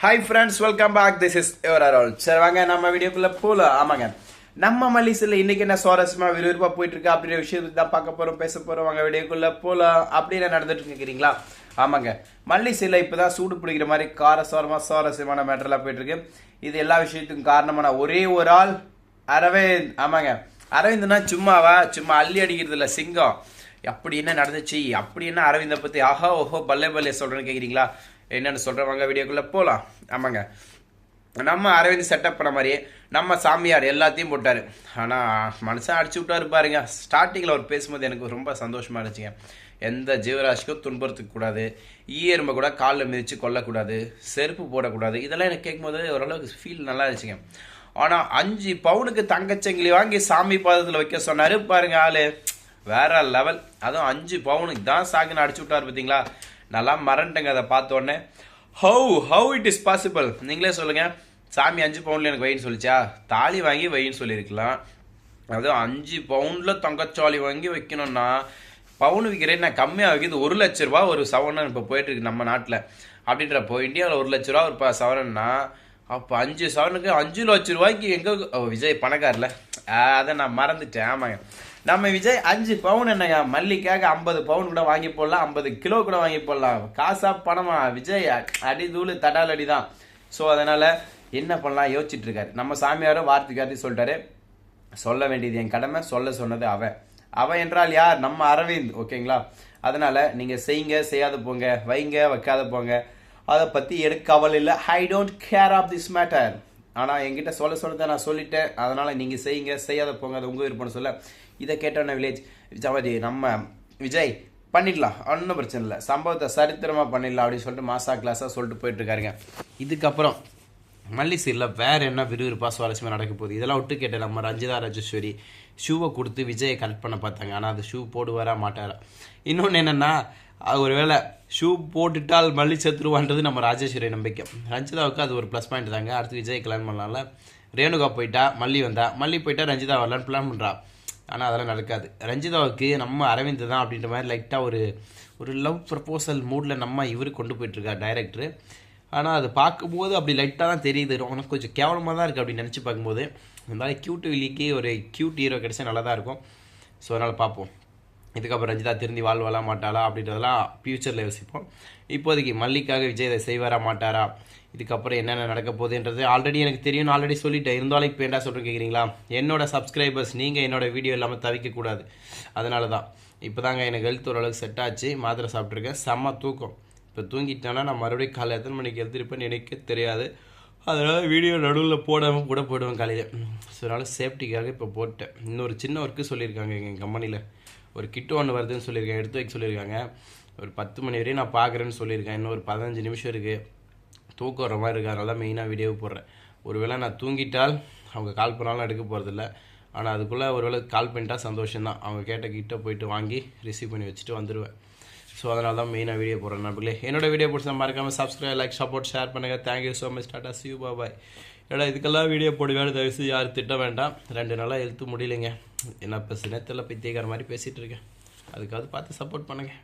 Hi friends welcome back this is your அரோல் சரி வாங்க நம்ம வீடியோக்குள்ளே போகலாம் ஆமாங்க. நம்ம மலிசில் இன்னைக்கு என்ன சுவாரஸ்யமாக விறுவிறுப்பாக போயிட்டுருக்கு அப்படின்ற விஷயத்தை தான் பார்க்க போகிறோம் பேச போகிறோம் வாங்க வீடியோக்குள்ளே போகலாம் அப்படின்னு நடந்துட்டு இருக்கிறீங்களா ஆமாங்க. மல்லிசையில் இப்போ தான் சூடு பிடிக்கிற மாதிரி காரசாரமாக சுவாரஸ்யமான மேட்டர்லாம் போயிட்டுருக்கு. இது எல்லா விஷயத்துக்கும் காரணமான ஒரே ஒரு ஆள் அரவிந்த். ஆமாங்க. அரவிந்த்னா சும்மாவா? சும்மா அள்ளி அடிக்கிறது இல்லை சிங்கம். அப்படி என்ன நடந்துச்சு? அப்படி என்ன அரவிந்தை பற்றி ஆஹா ஓஹோ பல்லே பல்லே சொல்கிறேன்னு கேட்குறீங்களா என்னென்னு சொல்கிறவங்க வீடியோக்குள்ளே போகலாம் ஆமாங்க. நம்ம அரவிந்த் செட்டப் பண்ண மாதிரியே நம்ம சாமியார் எல்லாத்தையும் போட்டார். ஆனால் மனுஷன் அடிச்சு விட்டாரு பாருங்க. ஸ்டார்டிங்கில் அவர் பேசும்போது எனக்கு ரொம்ப சந்தோஷமாக இருந்துச்சுங்க. எந்த ஜீவராசிக்கும் துன்புறத்துக்கு கூடாது. ஈயரும்பை கூட காலில் மிதித்து கொல்லக்கூடாது. செருப்பு போடக்கூடாது. இதெல்லாம் எனக்கு கேட்கும்போது ஓரளவுக்கு ஃபீல் நல்லா இருந்துச்சுங்க. ஆனால் அஞ்சு பவுனுக்கு தங்கச்சங்கிலி வாங்கி சாமி பாதத்தில் வைக்க சொன்னார் பாருங்க ஆள். வேற லெவல் அதுவும் அஞ்சு பவுனுக்கு தான் சாக்குன்னு அடிச்சு விட்டாரு பார்த்தீங்களா நல்லா மறந்துட்டேங்க அதை பார்த்தோன்னே how how it is possible நீங்களே சொல்லுங்க. சாமி அஞ்சு பவுண்டில் எனக்கு வைன்னு சொல்லிச்சா? தாலி வாங்கி வைன்னு சொல்லியிருக்கலாம். அதுவும் அஞ்சு பவுண்டில் தங்கச்சாலி வாங்கி வைக்கணும்னா பவுன் விற்கிறேன் நான் கம்மியாக வைக்கிறது ஒரு லட்ச ரூபா ஒரு சவரன் இப்போ போயிட்டுருக்கு நம்ம நாட்டில். அப்படின்றப்போ இந்தியாவில் ஒரு லட்ச ரூபா ஒரு ப சவரன்னா அப்போ அஞ்சு சவரனுக்கு அஞ்சு லட்ச ரூபாய்க்கு எங்கே விஜய் பணக்காரில் அதை நான் மறந்துட்டேன். ஆமாங்க. நம்ம விஜய் அஞ்சு பவுன் என்னங்க மல்லிக்காக ஐம்பது பவுன் கூட வாங்கி போடலாம். ஐம்பது கிலோ கூட வாங்கி போடலாம். காசா பணமா? விஜய் அடி தூளு தடால் அடி தான் ஸோ அதனால என்ன பண்ணலாம்? யோசிச்சுட்டு இருக்காரு. நம்ம சாமியாரும் வார்த்தைக்காட்டி சொல்லிட்டாரு. சொல்ல வேண்டியது என் கடமை. சொல்ல சொன்னது அவன். அவன் என்றால் யார்? நம்ம அரவிந்த். ஓகேங்களா? அதனால நீங்க செய்யுங்க செய்யாத போங்க. வைங்க வைக்காத போங்க. அதை பத்தி எனக்கு கவலை இல்லை. I don't care of this matter ஆனால் என்கிட்ட சொல்ல சொல்ல நான் சொல்லிட்டேன். அதனால் நீங்கள் செய்யுங்க. செய்யாத போங்க. அது உங்கள் விருப்பம்னு சொல்ல. இதை கேட்டோன்னே வில்லேஜ்? ஜவாதி நம்ம விஜய் பண்ணிடலாம். ஒன்றும் பிரச்சனை இல்லை. சம்பவத்தை சரித்திரமாக பண்ணிடலாம் அப்படின்னு சொல்லிட்டு மாசா கிளாஸாக சொல்லிட்டு போயிட்டுருக்காருங்க. இதுக்கப்புறம் மல்லிசீரில் வேறு என்ன விறுவிறுப்பாக சுவாரஸ்யமாக நடக்க போகுது? இதெல்லாம் விட்டு கேட்டேன் நம்ம ரஞ்சிதா ராஜேஸ்வரி ஷூவை கொடுத்து விஜயை கலெக்ட் பண்ண பார்த்தாங்க. ஆனால் அது ஷூ போடுவாரா மாட்டாரா? இன்னொன்று என்னென்னா ஒருவேளை ஷூ போட்டுட்டால் மல்லி செத்துருவான்றது நம்ம ராஜேஸ்வரி நம்பிக்கை. ரஞ்சிதாவுக்கு அது ஒரு ப்ளஸ் பாயிண்ட் தாங்க. அடுத்து விஜய் கல்யாணம் பண்ணலாம்ல. ரேணுகா போயிட்டா மல்லி வந்தா மல்லி போயிட்டா ரஞ்சிதா வரலான்னு பிளான் பண்ணுறா ஆனால் அதெல்லாம் நடக்காது. ரஞ்சிதாவுக்கு நம்ம அரவிந்த் தான் அப்படின்ற மாதிரி லைட்டாக ஒரு ஒரு லவ் ப்ரப்போசல் மூடில் நம்ம இவர் கொண்டு போயிட்டுருக்கார் டைரக்டரு ஆனால் அது பார்க்கும்போது அப்படி லைட்டாக தான் தெரியுது. உனக்கு கொஞ்சம் கேவலமாக தான் இருக்குது அப்படின்னு நினச்சி பார்க்கும்போது. இருந்தாலும் மாதிரி கியூட் வில்லிக்கு ஒரு கியூட் ஹீரோ கிடைச்சா நல்லா தான் இருக்கும். ஸோ அதனால் பார்ப்போம். இதுக்கப்புறம் ரஞ்சிதா திருந்தி வாழ்வலா மாட்டாளா அப்படின்றதெல்லாம் ஃப்யூச்சரில் யோசிப்போம். இப்போதைக்கு மல்லிக்காக விஜய் இதை செய்வாரா மாட்டாரா? இதுக்கப்புறம் என்னென்ன நடக்க போகுதுன்றது ஆல்ரெடி எனக்கு தெரியும் ஆல்ரெடி சொல்லிட்டேன். இருந்தாலும் இப்போ என்ன சொல்கிறேன் கேட்குறீங்களா என்னோட சப்ஸ்கிரைபர்ஸ் நீங்கள் என்னோட வீடியோ இல்லாமல் தவிக்கக்கூடாது அதனால தான் இப்போ தாங்க எனக்கு ஹெல்த் ஓரளவுக்கு செட் ஆச்சு. மாத்திரை சாப்பிட்ருக்கேன் செம்ம தூக்கம். இப்போ தூங்கிட்டேன்னா நான் மறுபடியும் காலை எத்தனை மணிக்கு எழுந்திருப்பேன்னு எனக்கு தெரியாது. அதனால் வீடியோ நடுவில் போடாமல் கூட போயிடுவேன் காலையில். ஸோ அதனால் சேஃப்டிக்காக இப்போ போட்டேன். இன்னொரு சின்ன ஒர்க்கு சொல்லியிருக்காங்க எங்கள் கம்பெனியில் ஒரு கிட்டு ஒன்று வருதுன்னு சொல்லியிருக்கேன் எடுத்து வைக்க சொல்லியிருக்காங்க. ஒரு பத்து மணி வரையும் நான் பார்க்குறேன்னு சொல்லியிருக்கேன். இன்னும் ஒரு பதினஞ்சு நிமிஷம் இருக்குது தூக்கம் வர மாதிரி இருக்குது அதனால தான் மெயினாக வீடியோ போடுறேன். ஒருவேளை நான் தூங்கிட்டால் அவங்க கால் பண்ணாலும் எடுக்க போகிறதில்ல ஆனால் அதுக்குள்ளே ஒருவேளை கால் பண்ணிட்டா சந்தோஷம்தான். அவங்க கேட்ட கிட்ட போயிட்டு வாங்கி ரிசீவ் பண்ணி வச்சுட்டு வந்துடுவேன் ஸோ அதனால தான் மெயினாக வீடியோ போடுறேன் நம்பளே என்னோட வீடியோ பிடிச்சா மறக்காமல் சப்ஸ்கிரைப் லைக் சப்போர்ட் ஷேர் பண்ணுங்கள் thank you so much tata see you bye bye ஏடா இதுக்கெல்லாம் வீடியோ போடுவேன் தயவுசு யார் யாரும் திட்ட வேண்டாம். ரெண்டு நாளாக எழுத்து முடியலைங்க. என்ன இப்போ சினத்தில் பைத்தியக்கார மாதிரி பேசிகிட்டு இருக்கேன். அதுக்காவது பார்த்து சப்போர்ட் பண்ணுங்கள்